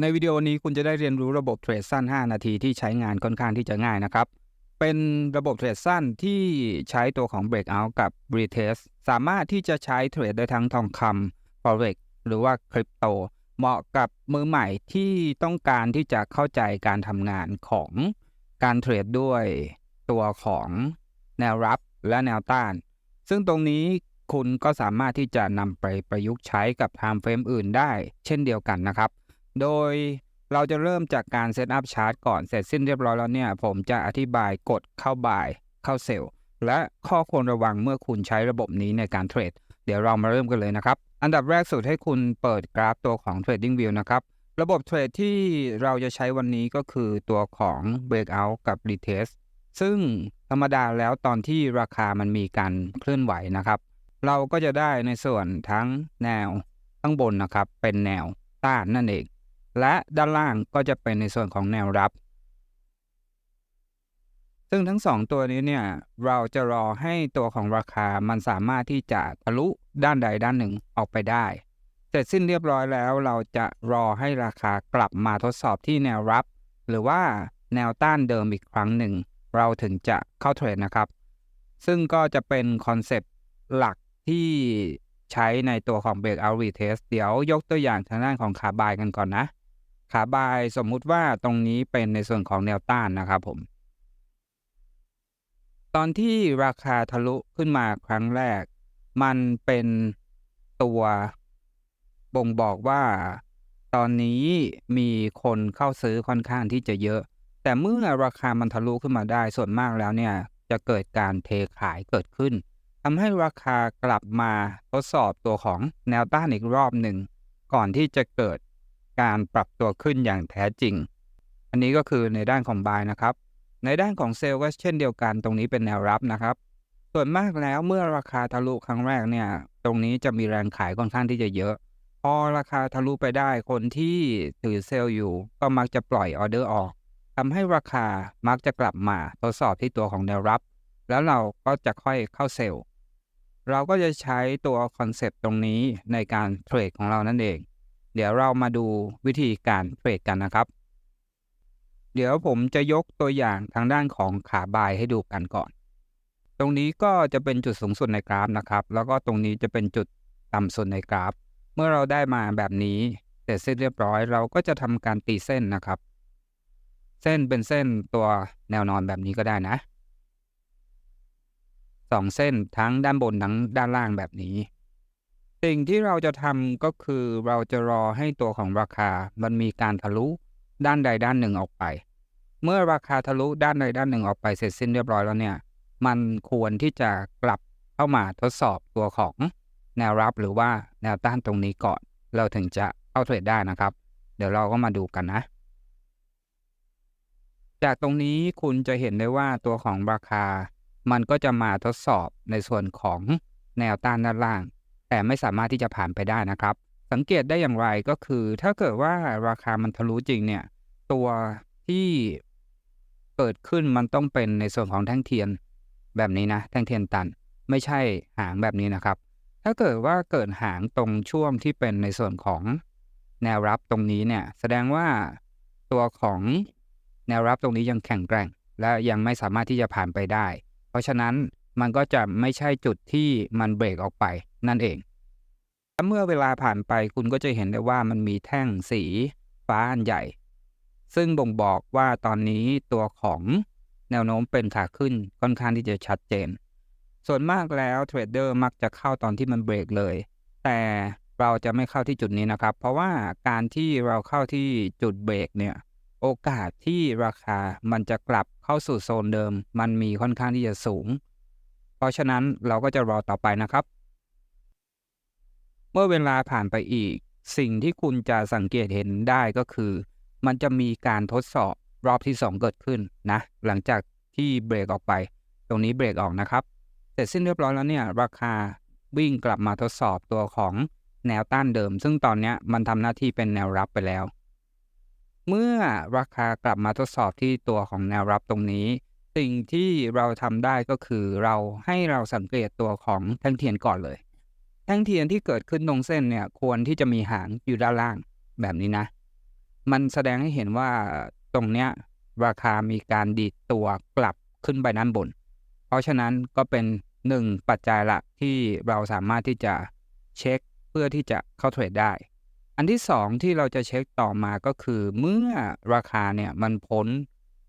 ในวิดีโอนี้คุณจะได้เรียนรู้ระบบเทรดสั้น 5 นาทีที่ใช้งานค่อนข้างที่จะง่ายนะครับ เป็นระบบเทรดสั้นที่ใช้ตัวของ Breakout กับ Retest สามารถที่จะใช้เทรดได้ทั้งทองคำ Forex หรือว่าคริปโต เหมาะกับมือใหม่ที่ต้องการที่จะเข้าใจการทำงานของการเทรดด้วยตัวของแนวรับและแนวต้าน ซึ่งตรงนี้คุณก็สามารถที่จะนำไปประยุกต์ใช้กับ time frame อื่นได้ เช่นเดียวกันนะครับ โดยเราจะเริ่มจากการเซตอัพชาร์ตก่อนเสร็จสิ้นเรียบร้อยแล้วเนี่ย ผมจะอธิบายกดเข้าบ่ายเข้าเซลล์และข้อควรระวังเมื่อคุณใช้ระบบนี้ในการเทรด เดี๋ยวเรามาเริ่มกันเลยนะครับ อันดับแรกสุดให้คุณเปิดกราฟตัวของ Trading View นะครับ ระบบเทรดที่เราจะใช้วันนี้ก็คือตัวของ Breakout กับ Retest ซึ่งธรรมดาแล้วตอนที่ราคามันมีการเคลื่อนไหวนะครับ เราก็จะได้ในส่วนทั้งแนวข้างบนนะครับ เป็นแนวต้านนั่นเอง และด้านล่างก็จะเป็นในส่วนของแนวรับ ซึ่งทั้ง 2 ตัวนี้เนี่ยเราจะรอให้ตัวของราคามันสามารถที่จะทะลุด้านใดด้านหนึ่งออกไปได้เสร็จสิ้นเรียบร้อยแล้วเราจะรอให้ราคากลับมาทดสอบที่แนวรับ หรือว่าแนวต้านเดิมอีกครั้งหนึ่ง เราถึงจะเข้าเทรดนะครับ ซึ่งก็จะเป็นคอนเซปต์หลักที่ใช้ในตัวของ Breakout Retest เดี๋ยวยกตัวอย่างทางด้านของขาบายกันก่อนนะ ขาบายสมมุติว่าตรงนี้เป็นในส่วนของแนวต้านนะครับผม ตอนที่ราคาทะลุขึ้นมาครั้งแรก มันเป็นตัวบ่งบอกว่าตอนนี้มีคนเข้าซื้อค่อนข้างที่จะเยอะ แต่เมื่อราคามันทะลุขึ้นมาได้ส่วนมากแล้วเนี่ย จะเกิดการเทขายเกิดขึ้นทำให้ราคากลับมาทดสอบตัวของแนวต้านอีกรอบหนึ่ง ก่อนที่จะเกิด การปรับตัวขึ้นอย่างแท้จริง อันนี้ก็คือในด้านของบายนะครับ ในด้านของเซลล์ก็เช่นเดียวกันตรงนี้เป็นแนวรับนะครับ ส่วนมากแล้วเมื่อราคาทะลุครั้งแรกเนี่ย ตรงนี้จะมีแรงขายค่อนข้างที่จะเยอะ พอราคาทะลุไปได้คนที่ถือเซลล์อยู่ ก็มักจะปล่อยออเดอร์ออกทำให้ราคามักจะกลับมาทดสอบที่ตัวของแนวรับ แล้วเราก็จะค่อยเข้าเซลล์เราก็จะใช้ตัวคอนเซปต์ตรงนี้ในการเทรดของเรานั่นเอง เดี๋ยวเรามาดูวิธีการเทรดกันนะครับ เดี๋ยวผมจะยกตัวอย่างทางด้านของขาบายให้ดูกันก่อน ตรงนี้ก็จะเป็นจุดสูงสุดในกราฟนะครับ แล้วก็ตรงนี้จะเป็นจุดต่ำสุดในกราฟ เมื่อเราได้มาแบบนี้เสร็จสิ้นเรียบร้อย เราก็จะทำการตีเส้นนะครับ เส้นเป็นเส้นตัวแนวนอนแบบนี้ก็ได้นะสองเส้นทั้งด้านบนทั้งด้านล่างแบบนี้ สิ่งที่เราจะทำก็คือเราจะรอให้ตัวของราคามันมีการทะลุด้านใดด้านหนึ่งออกไป เมื่อราคาทะลุด้านใดด้านหนึ่งออกไปเสร็จสิ้นเรียบร้อยแล้วเนี่ย มันควรที่จะกลับเข้ามาทดสอบตัวของแนวรับหรือว่าแนวต้านตรงนี้ก่อน เราถึงจะเข้าเทรดได้นะครับ เดี๋ยวเราก็มาดูกันนะ จากตรงนี้คุณจะเห็นได้ว่าตัวของราคา มันก็จะมาทดสอบในส่วนของแนวต้านด้านล่าง แต่ไม่สามารถที่จะผ่านไปได้นะครับ สังเกตได้อย่างไรก็คือ ถ้าเกิดว่าราคามันทะลุจริงเนี่ย ตัวที่เกิดขึ้นมันต้องเป็นในส่วนของแท่งเทียนแบบนี้นะ แท่งเทียนตัน ไม่ใช่หางแบบนี้นะครับ ถ้าเกิดว่าเกิดหางตรงช่วงที่เป็นในส่วนของแนวรับตรงนี้เนี่ย แสดงว่าตัวของแนวรับตรงนี้ยังแข็งแกร่ง และยังไม่สามารถที่จะผ่านไปได้ เพราะฉะนั้นมันก็จะไม่ใช่จุดที่มันเบรกออกไป นั่นเองเมื่อเวลาผ่านไปคุณก็จะเห็นได้ว่ามันมีแท่งสีฟ้าอันใหญ่ ซึ่งบ่งบอกว่าตอนนี้ตัวของแนวโน้มเป็นขาขึ้นค่อนข้างที่จะชัดเจน ส่วนมากแล้วเทรดเดอร์มักจะเข้าตอนที่มันเบรกเลย แต่เราจะไม่เข้าที่จุดนี้นะครับ เพราะว่าการที่เราเข้าที่จุดเบรกเนี่ย โอกาสที่ราคามันจะกลับเข้าสู่โซนเดิม มันมีค่อนข้างที่จะสูง เพราะฉะนั้นเราก็จะรอต่อไปนะครับ เมื่อเวลาผ่านไปอีก สิ่งที่คุณจะสังเกตเห็นได้ก็คือ มันจะมีการทดสอบรอบที่ 2 เกิดขึ้นนะ หลังจากที่เบรกออกไป ตรงนี้เบรกออกนะครับ เสร็จสิ้นเรียบร้อยแล้วเนี่ย ราคาวิ่งกลับมาทดสอบตัวของแนวต้านเดิม ซึ่งตอนนี้มันทำหน้าที่เป็นแนวรับไปแล้ว เมื่อราคากลับมาทดสอบที่ตัวของแนวรับตรงนี้ สิ่งที่เราทำได้ก็คือเราให้เราสังเกตตัวของแท่งเทียนก่อนเลย ท่งเทียนที่เกิดขึ้นตรงเส้นเนี่ย ควรที่จะมีหางอยู่ด้านล่างแบบนี้นะ มันแสดงให้เห็นว่าตรงเนี้ย ราคามีการดีดตัวกลับขึ้นไปด้านบน เพราะฉะนั้นก็เป็นหนึ่งปัจจัยลักที่เราสามารถที่จะเช็คเพื่อที่จะเข้าเทรดได้ อันที่สองที่เราจะเช็คต่อมาก็คือเมื่อราคาเนี่ยมันพ้น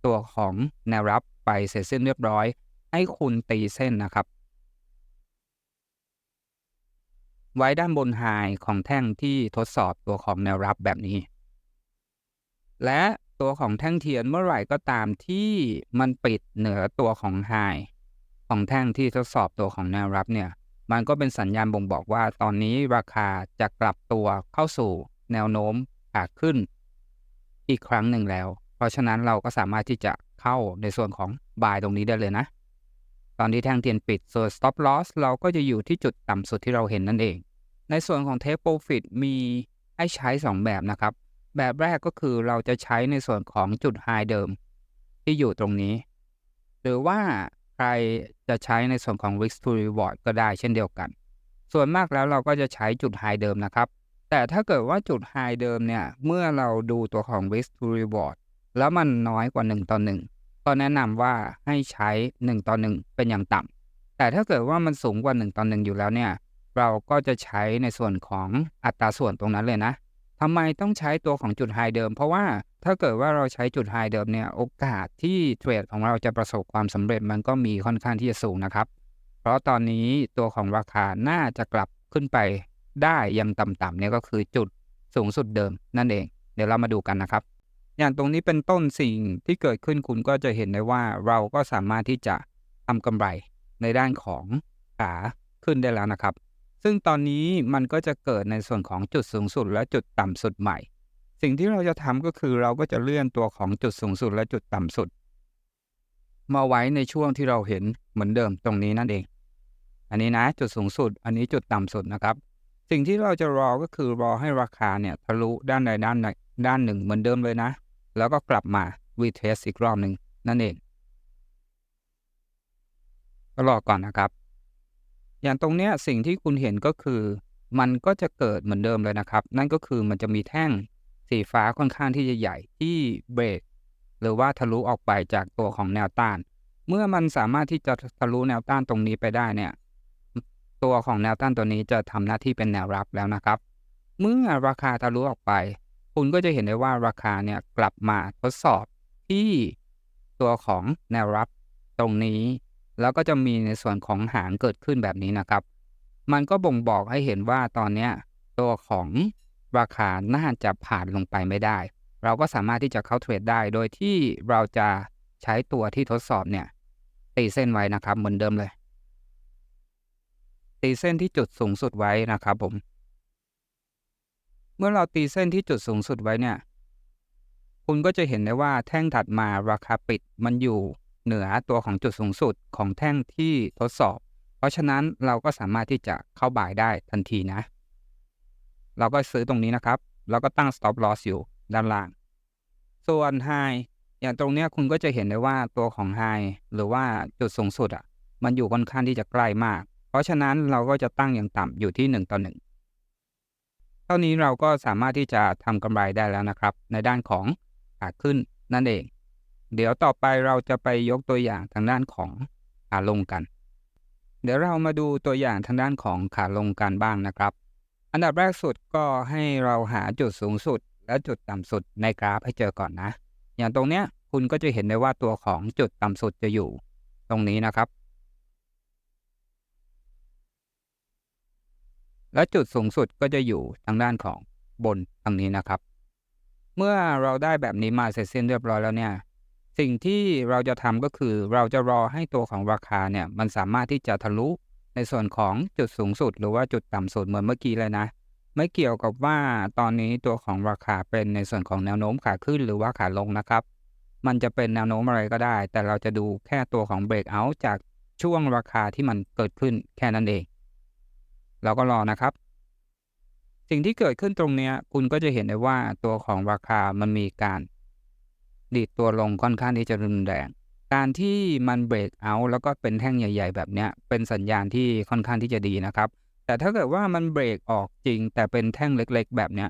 ตัวของแนวรับไปเสร็จสิ้นเรียบร้อย ให้คุณตีเส้นนะครับ ไว้ด้านบนไฮของแท่งที่ทดสอบตัวของแนวรับแบบนี้ และตัวของแท่งเทียนเมื่อไหร่ก็ตามที่มันปิดเหนือตัวของไฮของแท่งที่ทดสอบตัวของแนวรับเนี่ย มันก็เป็นสัญญาณบ่งบอกว่าตอนนี้ราคาจะกลับตัวเข้าสู่แนวโน้มขาขึ้นอีกครั้งหนึ่งแล้ว เพราะฉะนั้นเราก็สามารถที่จะเข้าในส่วนของบายตรงนี้ได้เลยนะ ตอนที่แท่งเทียนปิด ส่วน stop loss เราก็จะอยู่ที่จุดต่ำสุดที่เราเห็นนั่นเอง ในส่วนของ take profit มีให้ใช้ 2 แบบนะครับ แบบแรกก็คือเราจะใช้ในส่วนของจุด high เดิม ที่อยู่ตรงนี้ หรือว่าใครจะใช้ในส่วนของ risk to reward ก็ได้เช่นเดียวกัน ส่วนมากแล้วเราก็จะใช้จุด high เดิมนะครับ แต่ถ้าเกิดว่าจุด high เดิมเนี่ย เมื่อเราดูตัวของ risk to reward แล้วมันน้อยกว่า 1 ต่อ 1 ก็แนะนำว่าให้ใช้ 1 ต่อ 1 เป็นอย่างต่ำแต่ถ้าเกิดว่ามันสูงกว่า 1 ต่อ 1 อยู่แล้วเนี่ย เราก็จะใช้ในส่วนของอัตราส่วนตรงนั้นเลยนะทำไมต้องใช้ตัวของจุดไฮเดิม เพราะว่าถ้าเกิดว่าเราใช้จุดไฮเดิมเนี่ยโอกาสที่เทรดของเราจะประสบความสำเร็จมันก็มีค่อนข้างที่จะสูงนะครับ เพราะตอนนี้ตัวของราคาน่าจะกลับขึ้นไปได้ยังต่ำๆเนี่ยก็คือจุดสูงสุดเดิมนั่นเอง เดี๋ยวเรามาดูกันนะครับ อย่างตรงนี้เป็นต้นสิ่งที่เกิดขึ้นคุณก็จะเห็นได้ว่าเราก็สามารถที่จะทำกำไรในด้านของขาขึ้นได้แล้วนะครับ ซึ่งตอนนี้มันก็จะเกิดในส่วนของจุดสูงสุดและจุดต่ำสุดใหม่ สิ่งที่เราจะทำก็คือเราก็จะเลื่อนตัวของจุดสูงสุดและจุดต่ำสุด มาไว้ในช่วงที่เราเห็นเหมือนเดิมตรงนี้นั่นเอง อันนี้นะจุดสูงสุด อันนี้จุดต่ำสุดนะครับ สิ่งที่เราจะรอก็คือรอให้ราคาเนี่ยทะลุด้านใดด้านใด้านหนึ่งเหมือนเดิมเลยนะ แล้วก็กลับมาวีเทสอีกรอบหนึ่งนั่นเองก็รอก่อนนะครับ อย่างตรงเนี้ยสิ่งที่คุณเห็นก็คือ มันก็จะเกิดเหมือนเดิมเลยนะครับ นั่นก็คือมันจะมีแท่งสีฟ้าค่อนข้างที่จะใหญ่ที่เบรกหรือว่าทะลุออกไปจากตัวของแนวต้าน เมื่อมันสามารถที่จะทะลุแนวต้านตรงนี้ไปได้เนี่ยตัวของแนวต้านตัวนี้จะทำหน้าที่เป็นแนวรับแล้วนะครับ เมื่อราคาทะลุออกไป คุณก็จะเห็นได้ว่าราคาเนี่ยกลับมาทดสอบที่ตัวของแนวรับตรงนี้ แล้วก็จะมีในส่วนของหางเกิดขึ้นแบบนี้นะครับ มันก็บ่งบอกให้เห็นว่าตอนเนี้ยตัวของราคาน่าจะผ่านลงไปไม่ได้ เราก็สามารถที่จะเข้าเทรดได้ โดยที่เราจะใช้ตัวที่ทดสอบเนี่ยตีเส้นไว้นะครับเหมือนเดิมเลย ตีเส้นที่จุดสูงสุดไว้นะครับผม มื่อเราตีเส้นที่จุดสูงสุดไว้เนี่ย คุณก็จะเห็นได้ว่าแท่งถัดมาราคาปิดมันอยู่เหนือตัวของจุดสูงสุดของแท่งที่ทดสอบ เพราะฉะนั้นเราก็สามารถที่จะเข้าบ่ายได้ทันทีนะ เราก็ซื้อตรงนี้นะครับ แล้วก็ตั้ง stop loss อยู่ด้านล่าง ส่วน high อย่างตรงเนี้ยคุณก็จะเห็นได้ว่าตัวของ high หรือว่าจุดสูงสุดอะ มันอยู่ค่อนข้างที่จะใกล้มาก เพราะฉะนั้นเราก็จะตั้งอย่างต่ำอยู่ที่ 1 ต่อ 1 ท่านี้เราก็สามารถที่จะทำกำไรได้แล้วนะครับ ในด้านของขาขึ้นนั่นเอง เดี๋ยวต่อไปเราจะไปยกตัวอย่างทางด้านของขาลงกัน เดี๋ยวเรามาดูตัวอย่างทางด้านของขาลงกันบ้างนะครับ อันดับแรกสุดก็ให้เราหาจุดสูงสุด และจุดต่ำสุดในกราฟให้เจอก่อนนะ อย่างตรงเนี้ยคุณก็จะเห็นได้ว่าตัวของจุดต่ำสุดจะอยู่ ตรงนี้นะครับ และจุดสูงสุดก็จะอยู่ทางด้านของบนตรงนี้นะครับ เมื่อเราได้แบบนี้มาเสร็จสิ้นเรียบร้อยแล้วเนี่ย สิ่งที่เราจะทำก็คือเราจะรอให้ตัวของราคาเนี่ยมันสามารถที่จะทะลุในส่วนของจุดสูงสุด หรือว่าจุดต่ำสุดเหมือนเมื่อกี้เลยนะ ไม่เกี่ยวกับว่าตอนนี้ตัวของราคาเป็นในส่วนของแนวโน้มขาขึ้นหรือว่าขาลงนะครับ มันจะเป็นแนวโน้มอะไรก็ได้ แต่เราจะดูแค่ตัวของเบรกเอาท์จากช่วงราคาที่มันเกิดขึ้นแค่นั้นเอง เราก็รอนะครับ สิ่งที่เกิดขึ้นตรงนี้คุณก็จะเห็นได้ว่าตัวของราคามันมีการดีดตัวลงค่อนข้างที่จะรุนแรง การที่มันเบรกเอาแล้วก็เป็นแท่งใหญ่ ๆ แบบนี้เป็นสัญญาณที่ค่อนข้างที่จะดีนะครับ แต่ถ้าเกิดว่ามันเบรกออกจริง แต่เป็นแท่งเล็กๆ แบบเนี้ย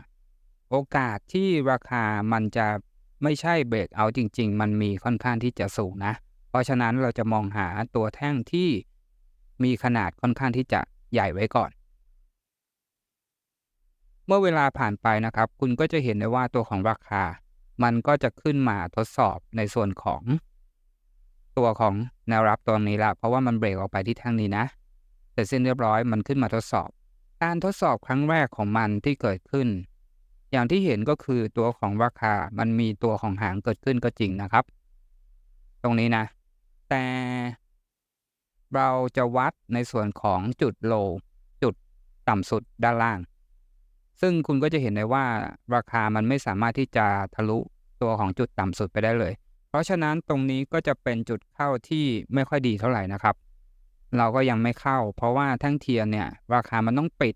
โอกาสที่ราคามันจะไม่ใช่เบรกเอาจริง ๆ มันมีค่อนข้างที่จะสูงนะ เพราะฉะนั้นเราจะมองหาตัวแท่งที่มีขนาดค่อนข้างที่จะใหญ่ไว้ก่อน มื่อเวลาผ่านไปนะครับ คุณก็จะเห็นได้ว่าตัวของราคา มันก็จะขึ้นมาทดสอบในส่วนของ ตัวของแนวรับตัวนี้ละเพราะว่ามันเบรกออกไปที่ท่งนี้นะเสร็จสิ้นเรียบร้อยมันขึ้นมาทดสอบ การทดสอบครั้งแรกของมันที่เกิดขึ้น อย่างที่เห็นก็คือตัวของราคา มันมีตัวของหางเกิดขึ้นก็จริงนะครับ ตรงนี้นะ แต่เราจะวัดในส่วนของจุดโล จุดต่ำสุดด้านล่าง ซึ่งคุณก็จะเห็นได้ว่าราคามันไม่สามารถที่จะทะลุตัวของจุดต่ำสุดไปได้เลย เพราะฉะนั้นตรงนี้ก็จะเป็นจุดเข้าที่ไม่ค่อยดีเท่าไหร่นะครับ เราก็ยังไม่เข้า เพราะว่าแท่งเทียนเนี่ย ราคามันต้องปิด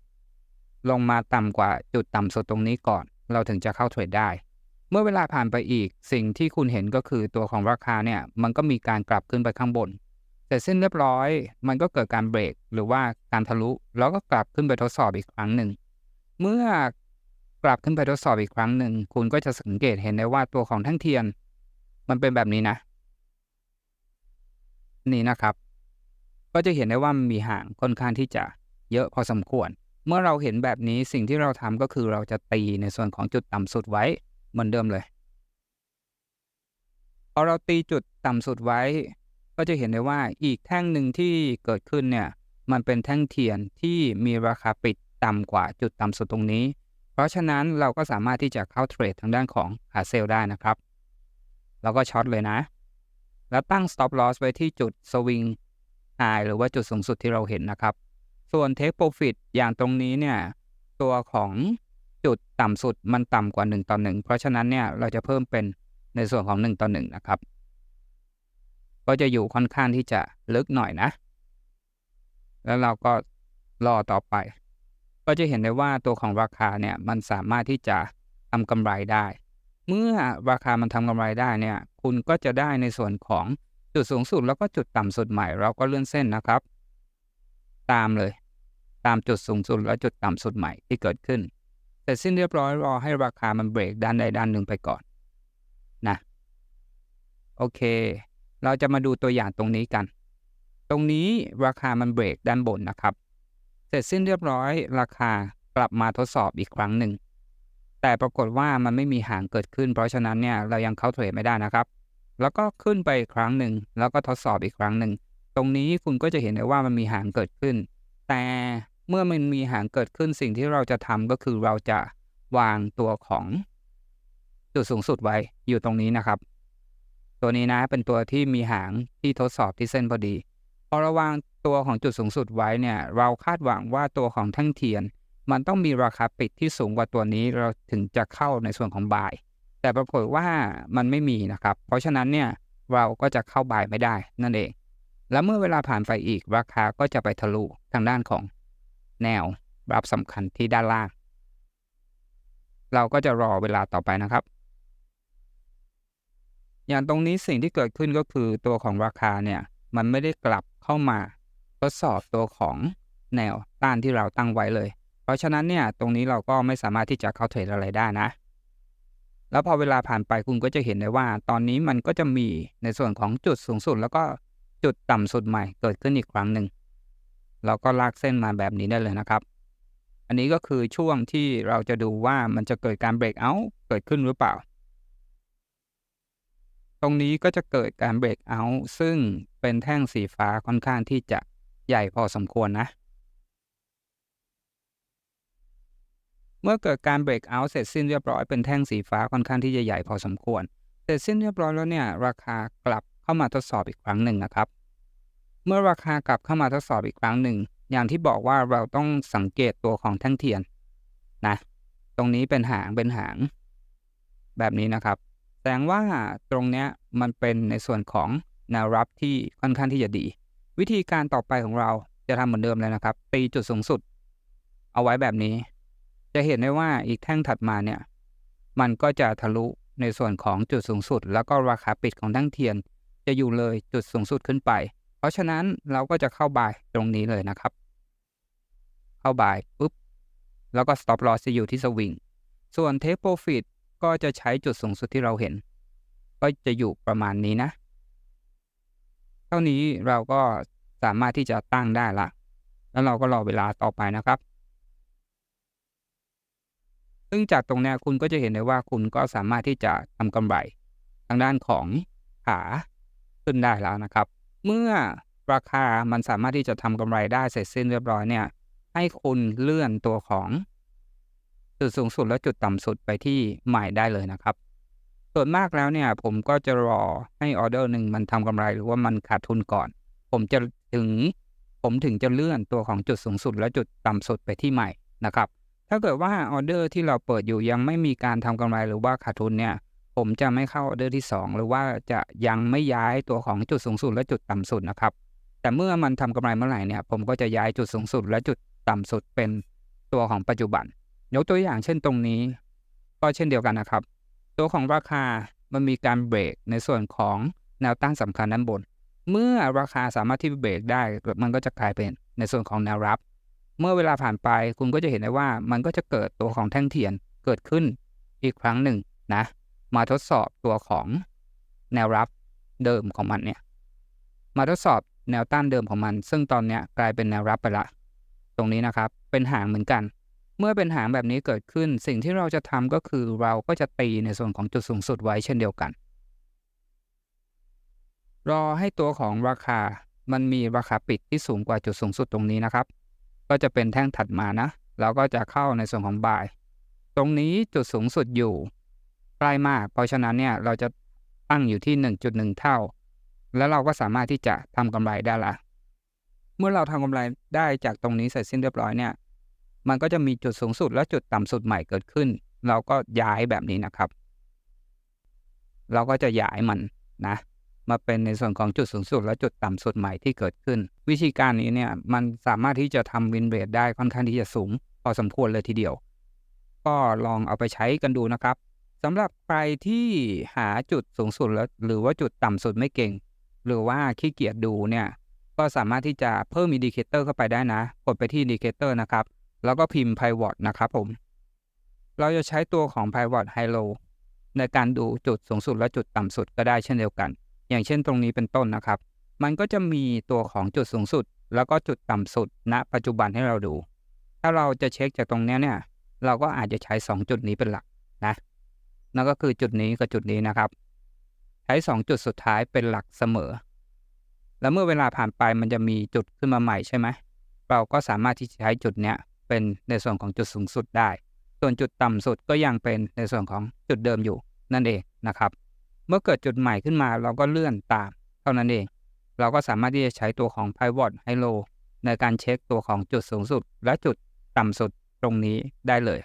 ลงมาต่ำกว่าจุดต่ำสุดตรงนี้ก่อน เราถึงจะเข้าเทรดได้ เมื่อเวลาผ่านไปอีกสิ่งที่คุณเห็นก็คือตัวของราคาเนี่ยมันก็มีการกลับขึ้นไปข้างบนเสร็จสิ้นเรียบร้อย มันก็เกิดการเบรกหรือว่าการทะลุ แล้วก็กลับขึ้นไปทดสอบอีกครั้งหนึ่ง เมื่อกลับขึ้นไปทดสอบอีกครั้งหนึ่ง คุณก็จะสังเกตเห็นได้ว่าตัวของแท่งเทียน มันเป็นแบบนี้นะ นี่นะครับ ก็จะเห็นได้ว่ามีห่างค่อนข้างที่จะเยอะพอสมควร เมื่อเราเห็นแบบนี้สิ่งที่เราทำก็คือเราจะตีในส่วนของจุดต่ำสุดไว้เหมือนเดิมเลยพอเราตีจุดต่ำสุดไว้ ก็จะเห็นได้ว่าอีกแท่งหนึ่งที่เกิดขึ้นเนี่ยมันเป็นแท่งเทียนที่มีราคาปิด ต่ำกว่าจุดต่ำสุดตรงนี้ เพราะฉะนั้นเราก็สามารถที่จะเข้าเทรดทางด้านของขาเซลได้นะครับเราก็ช็อตเลยนะ แล้วตั้ง stop loss ไว้ที่จุด swing high หรือว่าจุดสูงสุดที่เราเห็นนะครับ ส่วน take profit อย่างตรงนี้เนี่ยตัวของจุดต่ำสุดมันต่ำกว่า 1 ต่อ 1 เพราะฉะนั้นเนี่ยเราจะเพิ่มเป็นในส่วนของ 1 ต่อ 1 นะครับ ก็จะอยู่ค่อนข้างที่จะลึกหน่อยนะ แล้วเราก็รอต่อไป ก็จะเห็นได้ว่าตัวของราคาเนี่ยมันสามารถที่จะทำกำไรได้ เมื่อราคามันทำกำไรได้เนี่ยคุณก็จะได้ในส่วนของจุดสูงสุดแล้วก็จุดต่ำสุดใหม่ เราก็เลื่อนเส้นนะครับ ตามเลย ตามจุดสูงสุดและจุดต่ำสุดใหม่ที่เกิดขึ้นเสร็จสิ้นเรียบร้อยรอให้ราคามันเบรกด้านใดด้านหนึ่งไปก่อนนะโอเค เราจะมาดูตัวอย่างตรงนี้กัน ตรงนี้ราคามันเบรกด้านบนนะครับ เสร็จสิ้นเรียบร้อย ราคากลับมาทดสอบอีกครั้งหนึ่ง แต่ปรากฏว่ามันไม่มีหางเกิดขึ้น เพราะฉะนั้นเนี่ยเรายังเข้าเทรดไม่ได้นะครับ แล้วก็ขึ้นไปครั้งหนึ่งแล้วก็ทดสอบอีกครั้งหนึ่ง ตรงนี้คุณก็จะเห็นได้ว่ามันมีหางเกิดขึ้น แต่เมื่อมันมีหางเกิดขึ้นสิ่งที่เราจะทำก็คือเราจะวางตัวของจุดสูงสุดไว้อยู่ตรงนี้นะครับ ตัวนี้นะเป็นตัวที่มีหางที่ทดสอบที่เส้นพอดี พอระวางตัวของจุดสูงสุดไว้เนี่ย เราคาดหวังว่าตัวของแท่งเทียน มันต้องมีราคาปิดที่สูงกว่าตัวนี้เราถึงจะเข้าในส่วนของบาย แต่ปรากฏว่ามันไม่มีนะครับ เพราะฉะนั้นเนี่ยเราก็จะเข้าบายไม่ได้นั่นเอง แล้วเมื่อเวลาผ่านไปอีกราคาก็จะไปทะลุทางด้านของแนวรับสำคัญที่ด้านล่าง เราก็จะรอเวลาต่อไปนะครับ อย่างตรงนี้สิ่งที่เกิดขึ้นก็คือตัวของราคาเนี่ย มันไม่ได้กลับ เข้ามาทดสอบตัวของแนวต้านที่เราตั้งไว้เลย เพราะฉะนั้นเนี่ยตรงนี้เราก็ไม่สามารถที่จะเข้าเทรดอะไรได้นะ แล้วพอเวลาผ่านไปคุณก็จะเห็นได้ว่า ตอนนี้มันก็จะมีในส่วนของจุดสูงสุด แล้วก็จุดต่ำสุดใหม่เกิดขึ้นอีกครั้งหนึ่งเราก็ลากเส้นมาแบบนี้ได้เลยนะครับ อันนี้ก็คือช่วงที่เราจะดูว่ามันจะเกิดการเบรกเอาท์เกิดขึ้นหรือเปล่า ตรงนี้ก็จะเกิดการเบรกเอาท์ซึ่ง เป็นแท่งสีฟ้าค่อนข้างที่จะใหญ่พอสมควรนะ เมื่อเกิดการเบรกเอาท์เสร็จสิ้นเรียบร้อยเป็นแท่งสีฟ้าค่อนข้างที่จะใหญ่พอสมควร เสร็จสิ้นเรียบร้อยแล้วเนี่ยราคากลับเข้ามาทดสอบอีกครั้งหนึ่งนะครับ เมื่อราคากลับเข้ามาทดสอบอีกครั้งหนึ่ง อย่างที่บอกว่าเราต้องสังเกตตัวของแท่งเทียนนะ ตรงนี้เป็นหางเป็นหาง แบบนี้นะครับ แสดงว่าตรงเนี้ยมันเป็นในส่วนของ แนวรับที่ค่อนข้างที่จะดี วิธีการต่อไปของเราจะทำเหมือนเดิมเลยนะครับตีจุดสูงสุด เอาไว้แบบนี้ จะเห็นได้ว่าอีกแท่งถัดมาเนี่ย มันก็จะทะลุในส่วนของจุดสูงสุด แล้วก็ราคาปิดของแท่งเทียน จะอยู่เลยจุดสูงสุดขึ้นไป เพราะฉะนั้นเราก็จะเข้าบายตรงนี้เลยนะครับ เข้าบายปุ๊บแล้วก็ stop loss จะอยู่ที่สวิงสส่วน Take Profit ก็จะใช้จุดสูงสุดที่เราเห็น ก็จะอยู่ประมาณนี้นะ เท่านี้เราก็สามารถที่จะตั้งได้ละ แล้วเราก็รอเวลาต่อไปนะครับ ซึ่งจากตรงนี้คุณก็จะเห็นได้ว่าคุณก็สามารถที่จะทำกำไรทางด้านของขาขึ้นได้แล้วนะครับ เมื่อราคามันสามารถที่จะทำกำไรได้เสร็จสิ้นเรียบร้อยเนี่ย ให้คุณเลื่อนตัวของจุดสูงสุดและจุดต่ำสุดไปที่ใหม่ได้เลยนะครับ ส่วนมากแล้วเนี่ย ผมก็จะรอให้ออเดอร์หนึ่งมันทำกำไรหรือว่ามันขาดทุนก่อน ผมจะถึง ผมถึงจะเลื่อนตัวของจุดสูงสุดและจุดต่ำสุดไปที่ใหม่นะครับ ถ้าเกิดว่าออเดอร์ที่เราเปิดอยู่ยังไม่มีการทำกำไรหรือว่าขาดทุนเนี่ย ผมจะไม่เข้าออเดอร์ที่ 2 หรือว่าจะยังไม่ย้ายตัวของจุดสูงสุดและจุดต่ำสุดนะครับ แต่เมื่อมันทำกำไรเมื่อไหร่เนี่ย ผมก็จะย้ายจุดสูงสุดและจุดต่ำสุดเป็นตัวของปัจจุบัน ยกตัวอย่างเช่นตรงนี้ ก็เช่นเดียวกันนะครับ ตัวของราคามันมีการเบรกในส่วนของแนวต้านสำคัญด้านบน เมื่อราคาสามารถที่เบรกได้มันก็จะกลายเป็นในส่วนของแนวรับ เมื่อเวลาผ่านไปคุณก็จะเห็นได้ว่ามันก็จะเกิดตัวของแท่งเทียนเกิดขึ้นอีกครั้งหนึ่งนะ มาทดสอบตัวของแนวรับเดิมของมันเนี่ยมาทดสอบแนวต้านเดิมของมัน ซึ่งตอนนี้กลายเป็นแนวรับไปละ ตรงนี้นะครับเป็นหางเหมือนกัน เมื่อเป็นหางแบบนี้เกิดขึ้น สิ่งที่เราจะทำก็คือเราก็จะตีในส่วนของจุดสูงสุดไว้เช่นเดียวกัน รอให้ตัวของราคามันมีราคาปิดที่สูงกว่าจุดสูงสุดตรงนี้นะครับ ก็จะเป็นแท่งถัดมานะเราก็จะเข้าในส่วนของบ่าย ตรงนี้จุดสูงสุดอยู่ใกล้มาก เพราะฉะนั้นเนี่ยเราจะตั้งอยู่ที่ 1.1 เท่า แล้วเราก็สามารถที่จะทำกำไรได้ละ เมื่อเราทำกำไรได้จากตรงนี้เสร็จสิ้นเรียบร้อยเนี่ย มันก็จะมีจุดสูงสุดและจุดต่ำสุดใหม่เกิดขึ้น เราก็ย้ายแบบนี้นะครับ เราก็จะย้ายมันนะมาเป็นในส่วนของจุดสูงสุดและจุดต่ำสุดใหม่ที่เกิดขึ้น วิธีการนี้เนี่ยมันสามารถที่จะทำวินเรทได้ค่อนข้างที่จะสูง พอสมควรเลยทีเดียว ก็ลองเอาไปใช้กันดูนะครับสำหรับใครที่หาจุดสูงสุดแล้วหรือว่าจุดต่ำสุดไม่เก่ง หรือว่าขี้เกียจดูเนี่ยก็สามารถที่จะเพิ่มอินดิเคเตอร์เข้าไปได้นะ กดไปที่อินดิเคเตอร์นะครับ แล้วก็พิมพ์ pivot นะครับผม เราจะใช้ตัวของ pivot high low ในการดูจุดสูงสุดและจุดต่ำสุดก็ได้เช่นเดียวกัน อย่างเช่นตรงนี้เป็นต้นนะครับ มันก็จะมีตัวของจุดสูงสุด แล้วก็จุดต่ำสุด ณ ปัจจุบันให้เราดู ถ้าเราจะเช็คจากตรงนี้เนี่ย เราก็อาจจะใช้ 2 จุดนี้เป็นหลักนะ นั่นก็คือจุดนี้กับจุดนี้นะครับ ใช้ 2 จุดสุดท้ายเป็นหลักเสมอ แล้วเมื่อเวลาผ่านไปมันจะมีจุดขึ้นมาใหม่ใช่ไหม เราก็สามารถที่จะใช้จุดเนี้ย เป็นในส่วนของจุดสูงสุดได้ ส่วนจุดต่ำสุดก็ยังเป็นในส่วนของจุดเดิมอยู่นั่นเองนะครับ เมื่อเกิดจุดใหม่ขึ้นมาเราก็เลื่อนตามเท่านั้นเอง เราก็สามารถที่จะใช้ตัวของ pivot high low ในการเช็คตัวของจุดสูงสุด และจุดต่ำสุดตรงนี้ได้เลย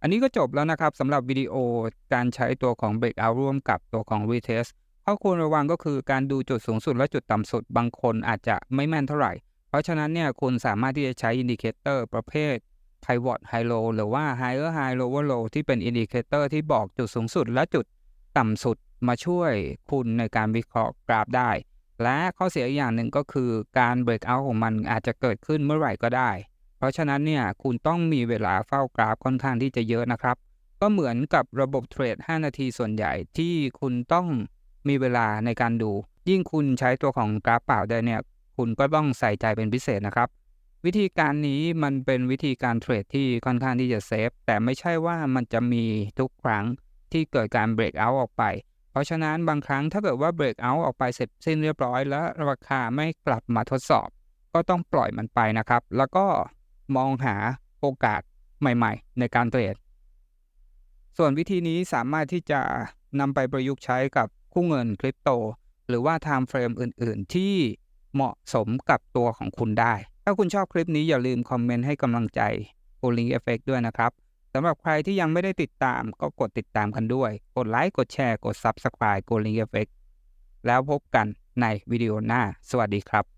อันนี้ก็จบแล้วนะครับสำหรับวิดีโอการใช้ตัวของ breakout ร่วมกับตัวของ retest ข้อควรระวังก็คือการดูจุดสูงสุดและจุดต่ำสุดบางคนอาจจะไม่แม่นเท่าไหร่ เพราะฉะนั้นเนี่ยคุณสามารถที่จะใช้อินดิเคเตอร์ประเภท pivot high low หรือว่า higher high lower low ที่เป็นอินดิเคเตอร์ที่บอกจุดสูงสุดและจุดต่ำสุดมาช่วยคุณในการวิเคราะห์กราฟได้ และข้อเสียอีกอย่างหนึ่งก็คือการ breakout ของมันอาจจะเกิดขึ้นเมื่อไหร่ก็ได้ เพราะฉะนั้นเนี่ยคุณต้องมีเวลาเฝ้ากราฟค่อนข้างที่จะเยอะนะครับ ก็เหมือนกับระบบเทรด 5 นาทีส่วนใหญ่ที่คุณต้องมีเวลาในการดู ยิ่งคุณใช้ตัวของกราฟเปล่าได้เนี่ย คุณก็ต้องใส่ใจเป็นพิเศษนะครับ วิธีการนี้มันเป็นวิธีการเทรดที่ค่อนข้างที่จะเซฟแต่ไม่ใช่ว่ามันจะมีทุกครั้งที่เกิดการเบรกเอาท์ออกไป เพราะฉะนั้นบางครั้งถ้าเกิดว่าเบรกเอาท์ออกไปเสร็จสิ้นเรียบร้อยแล้วราคาไม่กลับมาทดสอบ ก็ต้องปล่อยมันไปนะครับ แล้วก็มองหาโอกาสใหม่ ๆ ในการเทรด ส่วนวิธีนี้สามารถที่จะนำไปประยุกต์ใช้กับคู่เงินคริปโต หรือว่า time frame อื่น ๆ ที่ เหมาะสมกับตัวของคุณได้ ถ้าคุณชอบคลิปนี้อย่าลืมคอมเมนต์ให้กำลังใจ g o l i n g Effect ด้วยนะครับสำหรับใครที่ยังไม่ได้ติดตามก็กดติดตามกันด้วย กดไลค์ กดแชร์ กด Subscribe g o l i n g Effect แล้วพบกันในวิดีโอหน้า สวัสดีครับ